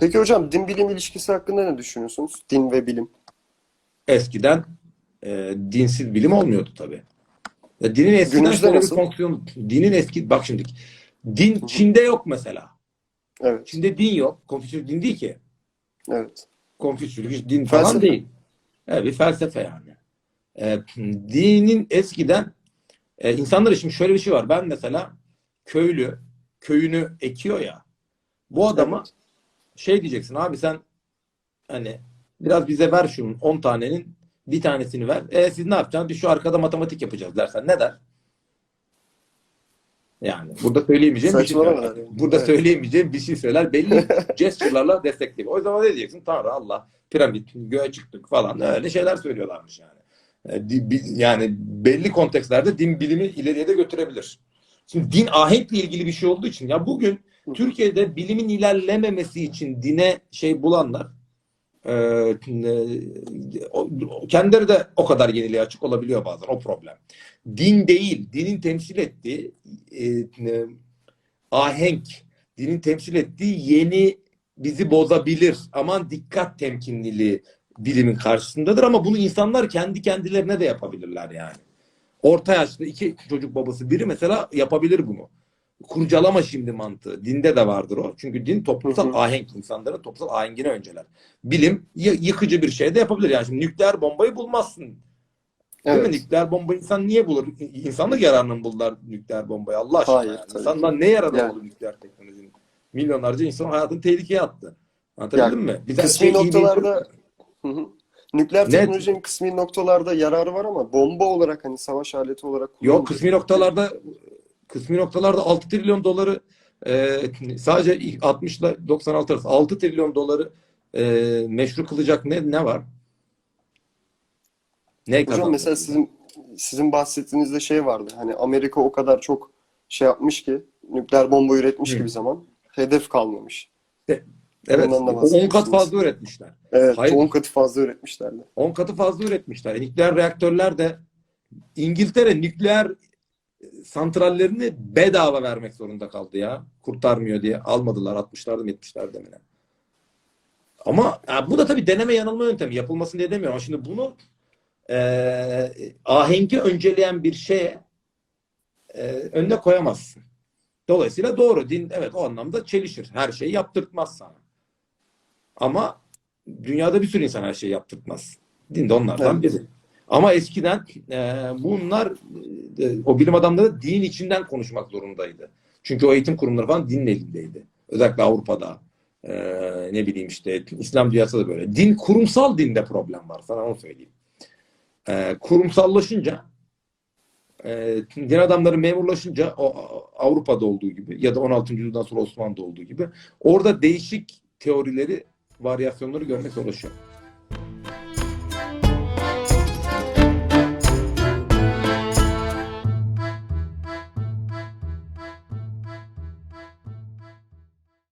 Peki hocam din bilim ilişkisi hakkında ne düşünüyorsunuz? Din ve bilim. Eskiden e, dinsiz bilim olmuyordu tabii. Ya dinin eskiden Günümüzde şöyle bir nasıl? fonksiyon, dinin eski, bak şimdi, din Çin'de yok mesela. Evet. Çin'de din yok. Konfüçyüs din değil ki. Evet. Konfüçyülük din falan Felsefe. değil. Evet, bir felsefe yani. E, dinin eskiden e, insanlar için şöyle bir şey var. Ben mesela köylü köyünü ekiyor ya. Bu adama Evet. Şey diyeceksin abi sen hani biraz bize ver şunun 10 tanenin bir tanesini ver. E siz ne yapacaksınız? Biz şu arkada matematik yapacağız dersen ne der? Yani burada söyleyemeyeceğim bir şey söyler. yani. Burada Evet. söyleyemeyeceğim bir şey söyler. Belli gesture'larla destekliyor. O zaman ne diyeceksin? Tanrı Allah piramit göğe çıktık falan öyle şeyler söylüyorlarmış yani. E, Yani belli kontekstlerde din bilimi ileriye de götürebilir. Şimdi din ahenkle ilgili bir şey olduğu için ya bugün. Türkiye'de bilimin ilerlememesi için dine şey bulanlar e, kendileri de o kadar yeniliğe açık olabiliyor bazen o problem. Din değil, dinin temsil ettiği e, ahenk, dinin temsil ettiği yeni bizi bozabilir. Aman dikkat temkinliliği bilimin karşısındadır ama bunu insanlar kendi kendilerine de yapabilirler yani. Orta yaşlı iki çocuk babası biri mesela yapabilir bunu. Kurcalama şimdi mantığı. Dinde de vardır o. Çünkü din toplumsal Hı hı. ahenk insanların toplumsal ahengini önceler. Bilim yıkıcı bir şey de yapabilir. Yani şimdi nükleer bombayı bulmazsın. Değil mi? Nükleer bomba insan niye bulur? İnsanlık yararına mı buldular nükleer bombayı Allah aşkına? Hayır, yani. İnsanlar ne yararına Yani. oldu nükleer teknolojinin? Milyonlarca insan hayatını tehlikeye attı. Anlatabildim mi? Bir Kısmi şey noktalarda. Nükleer Net. teknolojinin kısmi noktalarda yararı var ama bomba olarak hani savaş aleti olarak Yok kısmi noktalarda kısmi noktalarda 6 trilyon doları e, sadece 60 ile 96 arası 6 trilyon doları e, meşru kılacak ne ne var? Ne Hocam kazandı? mesela sizin sizin bahsettiğinizde şey vardı. Hani Amerika o kadar çok şey yapmış ki nükleer bomba üretmiş bir zaman hedef kalmamış. Evet, Ondan da 10 kat fazla üretmişler. Evet, Hayır. 10 katı fazla üretmişlerdi. 10 katı fazla üretmişler. E, Nükleer reaktörler de İngiltere nükleer santrallerini bedava vermek zorunda kaldı ya. Kurtarmıyor diye almadılar 60'larda mı 70'lerde mi? Ama bu da tabii deneme yanılma yöntemi. Yapılmasın diye demiyorum. Ama şimdi bunu e, ahengi önceleyen bir şeye e, önüne koyamazsın. Dolayısıyla doğru. Din evet o anlamda çelişir. Her şeyi yaptırtmaz sana. Ama dünyada bir sürü insan her şeyi yaptırtmaz. Din de onlardan Evet. biri. Ama eskiden e, bunlar e, o bilim adamları din içinden konuşmak zorundaydı. Çünkü o eğitim kurumları falan dinin elindeydi. Özellikle Avrupa'da. e, ne bileyim işte İslam dünyası da böyle. Din kurumsal dinde problem var. Sana onu söyleyeyim. E, kurumsallaşınca e, din adamları memurlaşınca o, Avrupa'da olduğu gibi ya da 16. yüzyıldan sonra Osmanlı'da olduğu gibi orada değişik teorileri, varyasyonları görmek zorlaşıyor.